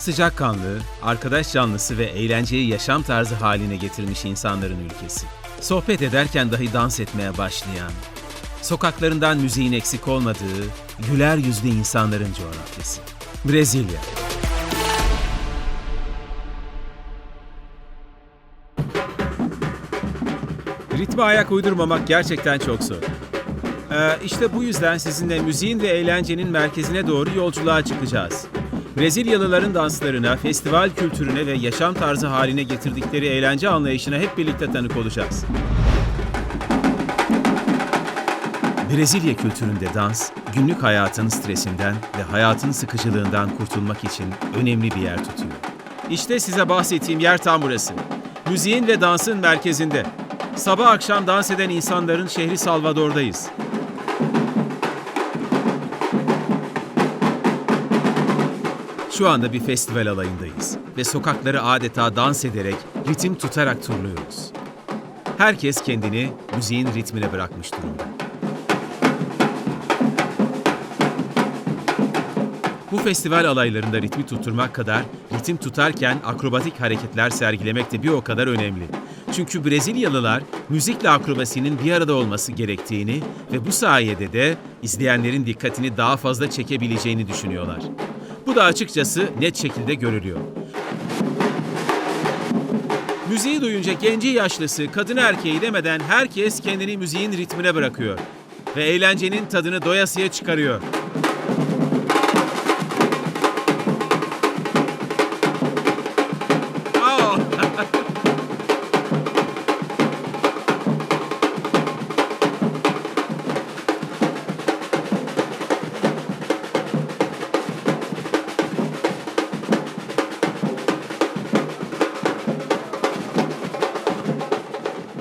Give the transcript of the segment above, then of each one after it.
Sıcakkanlı, arkadaş canlısı ve eğlenceyi yaşam tarzı haline getirmiş insanların ülkesi. Sohbet ederken dahi dans etmeye başlayan, sokaklarından müziğin eksik olmadığı, güler yüzlü insanların coğrafyası. Brezilya. Ritme ayak uydurmamak gerçekten çok zor. Ee, işte bu yüzden sizinle müziğin ve eğlencenin merkezine doğru yolculuğa çıkacağız. Brezilyalıların danslarına, festival kültürüne ve yaşam tarzı haline getirdikleri eğlence anlayışına hep birlikte tanık olacağız. Brezilya kültüründe dans, günlük hayatın stresinden ve hayatın sıkıcılığından kurtulmak için önemli bir yer tutuyor. İşte size bahsettiğim yer tam burası. Müziğin ve dansın merkezinde. Sabah akşam dans eden insanların şehri Salvador'dayız. Şu anda bir festival alayındayız ve sokakları adeta dans ederek, ritim tutarak turluyoruz. Herkes kendini müziğin ritmine bırakmış durumda. Bu festival alaylarında ritmi tutturmak kadar ritim tutarken akrobatik hareketler sergilemek de bir o kadar önemli. Çünkü Brezilyalılar müzikle akrobasinin bir arada olması gerektiğini ve bu sayede de izleyenlerin dikkatini daha fazla çekebileceğini düşünüyorlar. Bu da açıkçası net şekilde görülüyor. Müziği duyunca genci yaşlısı, kadını erkeği demeden herkes kendini müziğin ritmine bırakıyor ve eğlencenin tadını doyasıya çıkarıyor.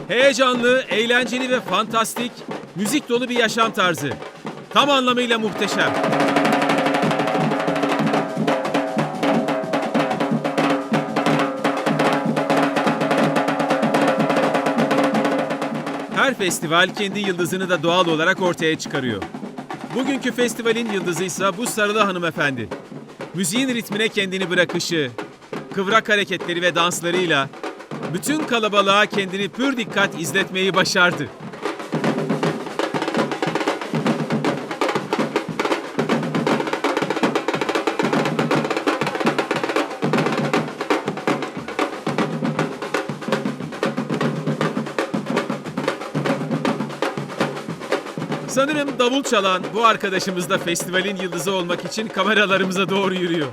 Heyecanlı, eğlenceli ve fantastik, müzik dolu bir yaşam tarzı. Tam anlamıyla muhteşem. Her festival kendi yıldızını da doğal olarak ortaya çıkarıyor. Bugünkü festivalin yıldızı ise bu sarılı hanımefendi. Müziğin ritmine kendini bırakışı, kıvrak hareketleri ve danslarıyla bütün kalabalığa kendini pür dikkat izletmeyi başardı. Sanırım davul çalan bu arkadaşımız da festivalin yıldızı olmak için kameralarımıza doğru yürüyor.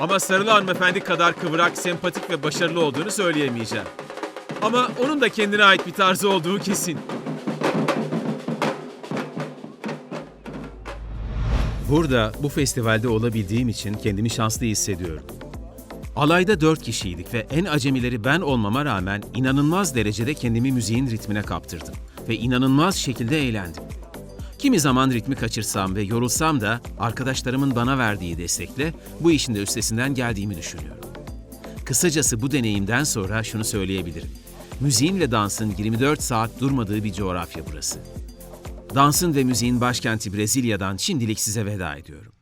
Ama Sarılı hanımefendi kadar kıvrak, sempatik ve başarılı olduğunu söyleyemeyeceğim. Ama onun da kendine ait bir tarzı olduğu kesin. Burada, bu festivalde olabildiğim için kendimi şanslı hissediyorum. Alayda dört kişiydik ve en acemileri ben olmama rağmen inanılmaz derecede kendimi müziğin ritmine kaptırdım. Ve inanılmaz şekilde eğlendim. Kimi zaman ritmi kaçırsam ve yorulsam da arkadaşlarımın bana verdiği destekle bu işin de üstesinden geldiğimi düşünüyorum. Kısacası bu deneyimden sonra şunu söyleyebilirim. Müziğin ve dansın 24 saat durmadığı bir coğrafya burası. Dansın ve müziğin başkenti Brezilya'dan şimdilik size veda ediyorum.